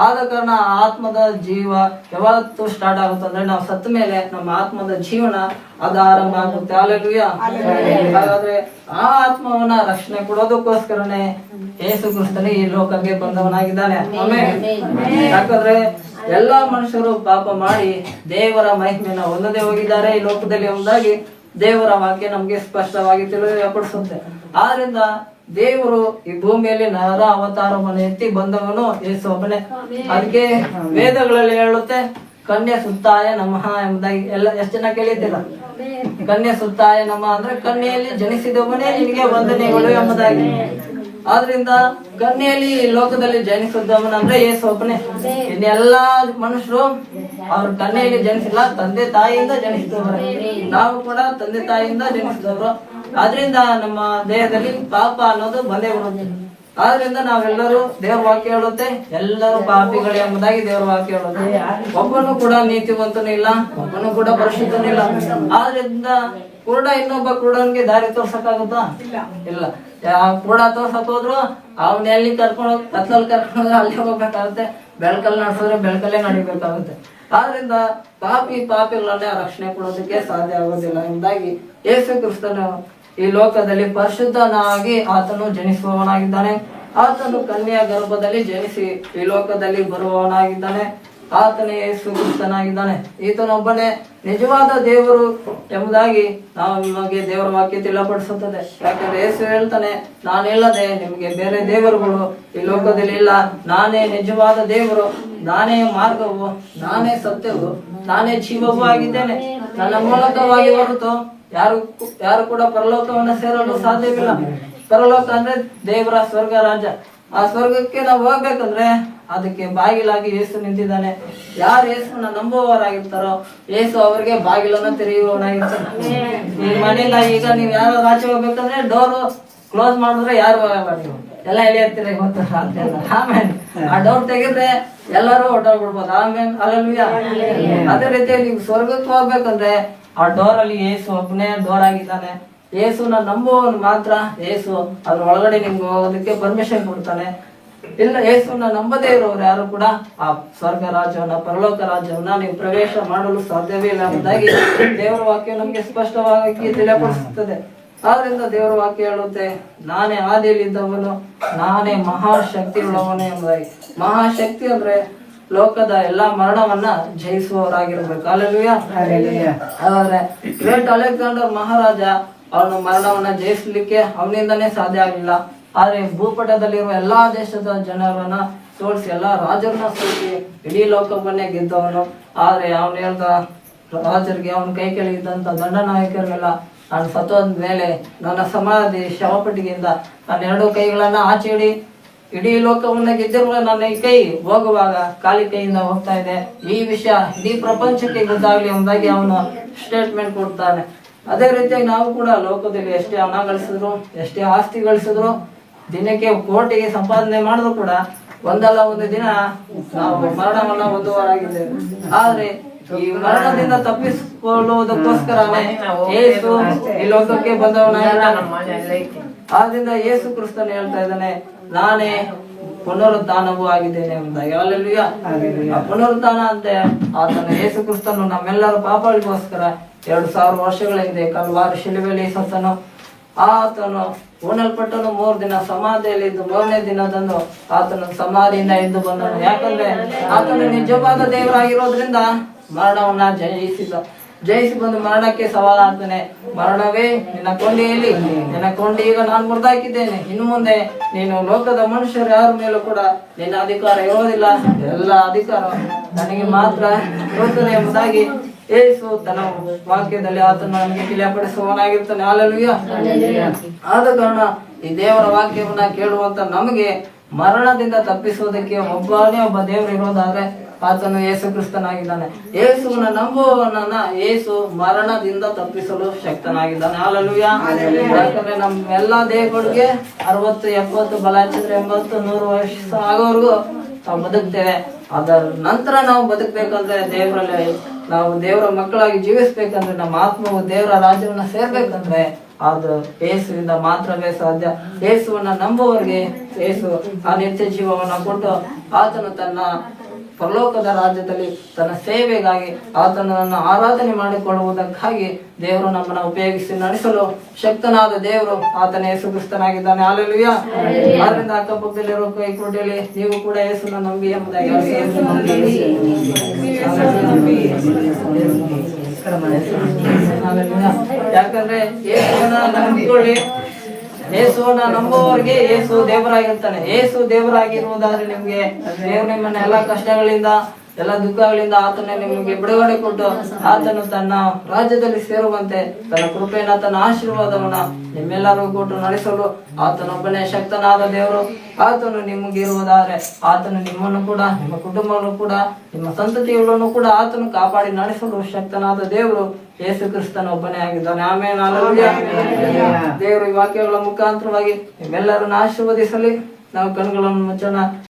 ಆದ ಕಾರಣ ಆತ್ಮದ ಜೀವ ಯಾವತ್ತು ಸ್ಟಾರ್ಟ್ ಆಗುತ್ತೆ ಅಂದ್ರೆ ನಾವು ಸತ್ತ ಮೇಲೆ ನಮ್ಮ ಆತ್ಮದ ಜೀವನ ಅದ ಆರಂಭ ಆಗುತ್ತೆ. ಅಲ್ಲಿಯ ಹಾಗಾದ್ರೆ ಆ ಆತ್ಮವನ್ನ ರಕ್ಷಣೆ ಕೊಡೋದಕ್ಕೋಸ್ಕರನೇ ಯೇಸು ಕ್ರಿಸ್ತನೇ ಈ ಲೋಕಕ್ಕೆ ಬಂದವನಾಗಿದ್ದಾನೆ. ಯಾಕಂದ್ರೆ ಎಲ್ಲಾ ಮನುಷ್ಯರು ಪಾಪ ಮಾಡಿ ದೇವರ ಮಹಿಮೆನ ಹೊಂದದೆ ಹೋಗಿದ್ದಾರೆ. ಈ ಲೋಕದಲ್ಲಿ ಒಂದಾಗಿ ದೇವರ ವಾಕ್ಯ ನಮ್ಗೆ ಸ್ಪಷ್ಟವಾಗಿ ತಿಳಿಯಪಡಿಸುತ್ತೆ. ಆದ್ರಿಂದ ದೇವರು ಈ ಭೂಮಿಯಲ್ಲಿ ನರ ಅವತಾರವನ್ನು ಎತ್ತಿ ಬಂದವನು ಯೇಸು ಒಬ್ಬನೇ. ಅದಕ್ಕೆ ವೇದಗಳಲ್ಲಿ ಹೇಳುತ್ತೆ ಕನ್ಯಾ ಸುತ್ತಾಯ ನಮಃ ಎಂಬುದಾಗಿ. ಎಲ್ಲ ಎಷ್ಟು ಜನ ಕೇಳಿದ್ದೀರ? ಕನ್ಯಾ ಸುತ್ತಾಯ ನಮ ಅಂದ್ರೆ ಕನ್ಯೆಯಲ್ಲಿ ಜನಿಸಿದವನೇ ನಿನಗೆ ವಂದನೆಗಳು ಎಂಬುದಾಗಿ. ಆದ್ರಿಂದ ಕನ್ಯೆಯಲ್ಲಿ ಈ ಲೋಕದಲ್ಲಿ ಜನಿಸಿದವನ ಅಂದ್ರೆ ಯೇಸು ಒಬ್ಬನೇ. ಇನ್ನೆಲ್ಲಾ ಮನುಷ್ಯರು ಅವ್ರ ಕನ್ಯೆಯಲ್ಲಿ ಜನಿಸಿಲ್ಲ ತಂದೆ ತಾಯಿಯಿಂದ ಜನಿಸಿದವರು. ನಾವು ಕೂಡ ತಂದೆ ತಾಯಿಯಿಂದ ಜನಿಸಿದವರು. ಆದ್ರಿಂದ ನಮ್ಮ ದೇಹದಲ್ಲಿ ಪಾಪ ಅನ್ನೋದು ಬಂದೇ ಬರುತ್ತೆ ಆದ್ರಿಂದ ನಾವೆಲ್ಲರೂ ದೇವ್ರ ವಾಕ್ಯ ಹೇಳುತ್ತೆ, ಎಲ್ಲರೂ ಪಾಪಿಗಳು ಎಂಬುದಾಗಿ ದೇವ್ರ ವಾಕ್ಯ ಹೇಳುತ್ತೆ. ಒಬ್ಬನು ಕೂಡ ನೀತಿವಂತನೂ ಇಲ್ಲ, ಒಬ್ಬನು ಕೂಡ ಪರಿಶುದ್ಧನೂ ಇಲ್ಲ. ಆದ್ರಿಂದ ಕುರುಡ ಇನ್ನೊಬ್ಬ ಕುರುಡನ್ಗೆ ದಾರಿ ತೋರ್ಸಕ್ಕಾಗುತ್ತಾ? ಇಲ್ಲ. ಕುರುಡ ತೋರ್ಸಕ್ ಹೋದ್ರು ಅವನ್ ಎಲ್ಲಿ ಕರ್ಕೊಂಡು ಕತ್ಲಲ್ಲಿ ಕರ್ಕೊಂಡ್ರೆ ಅಲ್ಲಿ ಹೋಗ್ಬೇಕಾಗುತ್ತೆ. ಬೆಳಕಲ್ಲಿ ನಡ್ಸಿದ್ರೆ ಬೆಳಕಲ್ಲೇ ನಡಿಬೇಕಾಗುತ್ತೆ. ಆದ್ರಿಂದ ಪಾಪಿ ಪಾಪಿಗಳನ್ನೇ ರಕ್ಷಣೆ ಕೊಡೋದಕ್ಕೆ ಸಾಧ್ಯ ಆಗೋದಿಲ್ಲ ಎಂಬುದಾಗಿ ಯೇಸು ಕ್ರಿಸ್ತನು ಈ ಲೋಕದಲ್ಲಿ ಪರಿಶುದ್ಧನಾಗಿ ಆತನು ಜನಿಸುವವನಾಗಿದ್ದಾನೆ. ಆತನು ಕನ್ಯಾ ಗರ್ಭದಲ್ಲಿ ಜನಿಸಿ ಈ ಲೋಕದಲ್ಲಿ ಬರುವವನಾಗಿದ್ದಾನೆ. ಆತನೇ ಯೇಸು ಕ್ರಿಸ್ತನಾಗಿದ್ದಾನೆ. ಈತನೊಬ್ಬನೇ ನಿಜವಾದ ದೇವರು ಎಂಬುದಾಗಿ ನಾವು ನಿಮಗೆ ದೇವರ ವಾಕ್ಯ ತಿಳಿಪಡಿಸುತ್ತದೆ ಯಾಕಂದ್ರೆ ಯೇಸು ಹೇಳ್ತಾನೆ, ನಾನಿಲ್ಲದೆ ನಿಮಗೆ ಬೇರೆ ದೇವರುಗಳು ಈ ಲೋಕದಲ್ಲಿ ಇಲ್ಲ. ನಾನೇ ನಿಜವಾದ ದೇವರು, ನಾನೇ ಮಾರ್ಗವು, ನಾನೇ ಸತ್ಯವು, ನಾನೇ ಜೀವವೂ ಆಗಿದ್ದೇನೆ. ನನ್ನ ಮೂಲಕವಾಗಿ ಹೊರತು ಯಾರು ಯಾರು ಕೂಡ ಪರಲೋಕವನ್ನ ಸೇರಲು ಸಾಧ್ಯವಿಲ್ಲ. ಪರಲೋಕ ಅಂದ್ರೆ ದೇವರ ಸ್ವರ್ಗ ರಾಜ. ಆ ಸ್ವರ್ಗಕ್ಕೆ ನಾವು ಹೋಗ್ಬೇಕಂದ್ರೆ ಅದಕ್ಕೆ ಬಾಗಿಲಾಗಿ ಯೇಸು ನಿಂತಿದ್ದಾನೆ. ಯಾರು ಯೇಸುನ ನಂಬುವವರಾಗಿರ್ತಾರೋ ಯೇಸು ಅವರಿಗೆ ಬಾಗಿಲನ್ನು ತೆರೆಯುವವನಾಗಿರ್ತಾನೆ. ಈ ಮನೆಯಿಂದ ಈಗ ನೀವು ಯಾರು ರಾಜ್ಯ ಹೋಗ್ಬೇಕಂದ್ರೆ ಡೋರು ಕ್ಲೋಸ್ ಮಾಡಿದ್ರೆ ಯಾರು ಹೋಗಲ್ಲ ನೀವು. ಎಲ್ಲ ಎಳೆಯತ್ತೀರ ಗೊತ್ತು ಆಮೇಲೆ ಆ ಡೋರ್ ತೆಗೆದ್ರೆ ಎಲ್ಲರೂ ಹೊಟ್ಟೋಗ್ಬಿಡ್ಬೋದು ಆಮೇಲೆ ಅಲ್ಲಲ್ವಿಯ ಅದೇ ರೀತಿ ನೀವು ಸ್ವರ್ಗಕ್ಕೆ ಹೋಗ್ಬೇಕಂದ್ರೆ ಆ ಡೋರ್ ಅಲ್ಲಿ ಏಸು ಒಬ್ಬನೇ ಡೋರ್ ಆಗಿದ್ದಾನೆ. ಏಸುನ ನಂಬುವವನು ಮಾತ್ರ ಏಸು. ಅದ್ರ ಒಳಗಡೆ ನಿಮ್ಗೆ ಹೋಗೋದಕ್ಕೆ ಪರ್ಮಿಷನ್ ಕೊಡ್ತಾನೆ. ಇಲ್ಲ, ಏಸುನ ನಂಬದೇ ಇರೋರು ಯಾರು ಕೂಡ? ಆ ಸ್ವರ್ಗ ರಾಜ್ಯವನ್ನ, ಪರಲೋಕ ರಾಜ್ಯವನ್ನ ನೀವು ಪ್ರವೇಶ ಮಾಡಲು ಸಾಧ್ಯವೇ ಇಲ್ಲ ಎಂಬುದಾಗಿ ದೇವರ ವಾಕ್ಯ ನಮ್ಗೆ ಸ್ಪಷ್ಟವಾಗಿ ತಿಳಿಯಪಡಿಸುತ್ತದೆ. ಆದ್ರಿಂದ ದೇವರ ವಾಕ್ಯ ಹೇಳುತ್ತೆ, ನಾನೇ ಆದಿಯಲ್ಲಿದ್ದವನು, ನಾನೇ ಮಹಾಶಕ್ತಿ ಉಳ್ಳವನು ಎಂಬುದಾಗಿ. ಮಹಾಶಕ್ತಿ ಅಂದ್ರೆ ಲೋಕದ ಎಲ್ಲಾ ಮರಣವನ್ನ ಜಯಿಸುವವರಾಗಿರ್ಬೇಕು. ಅವರ ಗ್ರೇಟ್ ಅಲೆಕ್ಸಾಂಡರ್ ಮಹಾರಾಜ ಅವನು ಮರಣವನ್ನ ಜಯಿಸಲಿಕ್ಕೆ ಅವನಿಂದನೇ ಸಾಧ್ಯ ಆಗಲಿಲ್ಲ. ಆದ್ರೆ ಭೂಪಟದಲ್ಲಿರುವ ಎಲ್ಲಾ ದೇಶದ ಜನರನ್ನ ಸೋಲಿಸಿ ಎಲ್ಲಾ ರಾಜರನ್ನ ಸೋಲಿಸಿ ಇಡೀ ಲೋಕವನ್ನೇ ಗೆದ್ದವನು. ಆದ್ರೆ ಅವನು ಹೇಳ್ದ ರಾಜರಿಗೆ ಅವನ ಕೈ ಕೆಳಗಿದ್ದಂತ ದಂಡನಾಯಕರಿಗೆಲ್ಲ ನಾನು ಸತ್ತೋದ ಮೇಲೆ ನನ್ನ ಸಮಾಧಿ ಶವಪಟ್ಟಿಗೆಯಿಂದ ನನ್ನ ಎರಡು ಕೈಗಳನ್ನ ಆಚೆ ಇಡಿ ಇಡೀ ಲೋಕವನ್ನ ಗೆದ್ದಿರುವ ನನ್ನ ಈ ಕೈ ಹೋಗುವಾಗ ಖಾಲಿ ಕೈಯಿಂದ ಹೋಗ್ತಾ ಇದೆ. ಈ ವಿಷಯ ಇಡೀ ಪ್ರಪಂಚಕ್ಕೆ ಗೊತ್ತಾಗ್ಲಿ ಎಂಬುದಾಗಿ ಅವನು ಸ್ಟೇಟ್ಮೆಂಟ್ ಕೊಡ್ತಾನೆ. ಅದೇ ರೀತಿಯಾಗಿ ನಾವು ಕೂಡ ಲೋಕದಲ್ಲಿ ಎಷ್ಟೇ ಹಣ ಗಳಿಸಿದ್ರು, ಎಷ್ಟೇ ಆಸ್ತಿ ಗಳಿಸಿದ್ರು, ದಿನಕ್ಕೆ ಕೋಟಿಗೆ ಸಂಪಾದನೆ ಮಾಡಿದ್ರು ಕೂಡ ಒಂದಲ್ಲ ಒಂದು ದಿನ ನಾವು ಮರಣವನ್ನ ಹೊಂದುವರಾಗಿದ್ದೇವೆ ಆದ್ರೆ ಈ ಮರಣದಿಂದ ತಪ್ಪಿಸಿಕೊಳ್ಳುವುದಕ್ಕೋಸ್ಕರನೇ ಯೇಸು ಈ ಲೋಕಕ್ಕೆ ಬಂದವನ ಆದ್ರಿಂದ ಏಸು ಕ್ರಿಸ್ತನ್ ಹೇಳ್ತಾ ಇದ್ದಾನೆ ನಾನೇ ಪುನರುತ್ಥಾನವೂ ಆಗಿದ್ದೇನೆ ಆ ಪುನರುತ್ಥಾನ ಅಂತೆ ಆತನ ಯೇಸು ಕ್ರಿಸ್ತನು ನಮ್ಮೆಲ್ಲರ ಪಾಪಗಳಿಗೋಸ್ಕರ ಎರಡು ಸಾವಿರ ವರ್ಷಗಳ ಹಿಂದೆ ಕಲ್ವಾರು ಶಿಲುಬೆಯಲ್ಲಿ ಸತ್ತನು. ಆತನು ಹೂಣಲ್ಪಟ್ಟನು ಮೂರು ದಿನ ಸಮಾಧಿಯಲ್ಲಿ ಇದ್ದು ಮೂರನೇ ದಿನದಂದು ಆತನ ಸಮಾಧಿಯಿಂದ ಎದ್ದು ಬಂದನು. ಯಾಕಂದ್ರೆ ಆತನು ನಿಜವಾದ ದೇವರಾಗಿರೋದ್ರಿಂದ ಮರಣವನ್ನ ಜಯಿಸಿದ. ಜಯಿಸಿ ಬಂದು ಮರಣಕ್ಕೆ ಸವಾಲಾಗ್ತಾನೆ ಮರಣವೇ ನಿನ್ನ ಕೊಂಡಿಯಲ್ಲಿ. ನಿನ್ನ ಕೊಂಡಿ ಈಗ ನಾನು ಮುರಿದಾಕಿದ್ದೇನೆ. ಇನ್ನು ಮುಂದೆ ನೀನು ಲೋಕದ ಮನುಷ್ಯರು ಯಾರ ಮೇಲೂ ಕೂಡ ನಿನ್ನ ಅಧಿಕಾರ ಇರೋದಿಲ್ಲ ಎಲ್ಲ ಅಧಿಕಾರ ನನಗೆ ಮಾತ್ರ ಇರುತ್ತದೆ ಎಂಬುದಾಗಿ ಏಸು ತನ್ನ ವಾಕ್ಯದಲ್ಲಿ ಆತನು ನಮಗೆ ತಿಳಿಯಪಡಿಸುವವನಾಗಿರ್ತಾನೆ. ಹಾಲೆಲೂಯ ಆದ ಕಾರಣ ಈ ದೇವರ ವಾಕ್ಯವನ್ನ ಕೇಳುವಂತ ನಮಗೆ ಮರಣದಿಂದ ತಪ್ಪಿಸುವುದಕ್ಕೆ ಒಬ್ಬನೇ ಒಬ್ಬ ದೇವರು ಇರೋದಾದ್ರೆ ಆತನು ಯೇಸು ಕ್ರಿಸ್ತನಾಗಿದ್ದಾನೆ. ಯೇಸುವನ್ನ ನಂಬುವವನನ್ನ ಯೇಸು ಮರಣದಿಂದ ತಪ್ಪಿಸಲು ಶಕ್ತನಾಗಿದ್ದಾನೆ. ಹಾಲೆಲೂಯ. ಯಾಕಂದ್ರೆ ನಮ್ಮ ಎಲ್ಲಾ ದೇಹಗಳಿಗೆ ಅರವತ್ತು ಎಪ್ಪತ್ತು ಬಲ ಹಚ್ಚಿದ್ರೆ ಎಂಬತ್ತು ನೂರು ವರ್ಷ ಆಗೋವರೆಗೂ ನಾವು ಬದುಕ್ತೇವೆ. ಅದರ ನಂತರ ನಾವು ಬದುಕ್ಬೇಕಂದ್ರೆ ದೇವರಲ್ಲಿ ನಾವು ದೇವರ ಮಕ್ಕಳಾಗಿ ಜೀವಿಸ್ಬೇಕಂದ್ರೆ ನಮ್ಮ ಆತ್ಮವು ದೇವರ ರಾಜ್ಯವನ್ನ ಸೇರ್ಬೇಕಂದ್ರೆ ಅದು ಯೇಸುವಿಂದ ಮಾತ್ರವೇ ಸಾಧ್ಯ. ಯೇಸುವನ್ನ ನಂಬುವವರಿಗೆ ಯೇಸು ಆ ನಿತ್ಯ ಜೀವವನ್ನ ಕೊಟ್ಟು ಆತನು ತನ್ನ ಪರಲೋಕದ ರಾಜ್ಯದಲ್ಲಿ ತನ್ನ ಸೇವೆಗಾಗಿ ಆತನನ್ನು ಆರಾಧನೆ ಮಾಡಿಕೊಳ್ಳುವುದಕ್ಕಾಗಿ ದೇವರು ನಮ್ಮನ್ನ ಉಪಯೋಗಿಸಿ ನಡೆಸಲು ಶಕ್ತನಾದ ದೇವರು ಆತನ ಯೇಸು ಕ್ರಿಸ್ತನಾಗಿದ್ದಾನೆ. ಆಲೆಲುಯ್ಯ ಆದ್ರಿಂದ ಕೈ ಕೈಕೋಟೆಯಲ್ಲಿ ನೀವು ಕೂಡ ಯೇಸುನ ನಂಬಿ ಎಂಬುದಾಗಿ ಯಾಕಂದ್ರೆ ಯೇಸುವನ್ನ ನಂಬಿಕೊಳ್ಳಿ ಯೇಸುವನ್ನ ನಂಬುವವರಿಗೆ ಏಸು ದೇವರಾಗಿರ್ತಾನೆ ಏಸು ದೇವರಾಗಿರುವುದಾದ್ರೆ ನಿಮ್ಗೆ ದೇವ್ರ ನಿಮ್ಮನ್ನ ಎಲ್ಲಾ ಕಷ್ಟಗಳಿಂದ ಎಲ್ಲ ದುಃಖಗಳಿಂದ ಆತನೇ ನಿಮಗೆ ಬಿಡುಗಡೆ ಕೊಟ್ಟು ಆತನು ತನ್ನ ರಾಜ್ಯದಲ್ಲಿ ಸೇರುವಂತೆ ತನ್ನ ಕೃಪೆಯನ್ನ ತನ್ನ ಆಶೀರ್ವಾದವನ್ನ ನಿಮ್ಮೆಲ್ಲರೂ ಕೊಟ್ಟು ನಡೆಸಲು ಆತನೊಬ್ಬನೇ ಶಕ್ತನಾದ ದೇವರು. ಆತನು ನಿಮಗಿರುವುದಾದ್ರೆ ಆತನು ನಿಮ್ಮನ್ನು ಕೂಡ ನಿಮ್ಮ ಕುಟುಂಬವನ್ನು ಕೂಡ ನಿಮ್ಮ ಸಂತತಿಗಳನ್ನು ಕೂಡ ಆತನು ಕಾಪಾಡಿ ನಡೆಸಲು ಶಕ್ತನಾದ ದೇವರು ಯೇಸು ಕ್ರಿಸ್ತನ ಒಬ್ಬನೇ ಆಗಿದ್ದಾನೆ. ಆಮೇಲೆ ದೇವರು ಈ ವಾಕ್ಯಗಳ ಮುಖಾಂತರವಾಗಿ ನಿಮ್ಮೆಲ್ಲರನ್ನ ಆಶೀರ್ವದಿಸಲಿ. ನಾವು ಕಣ್ಗಳನ್ನು ಮುಚ್ಚೋಣ.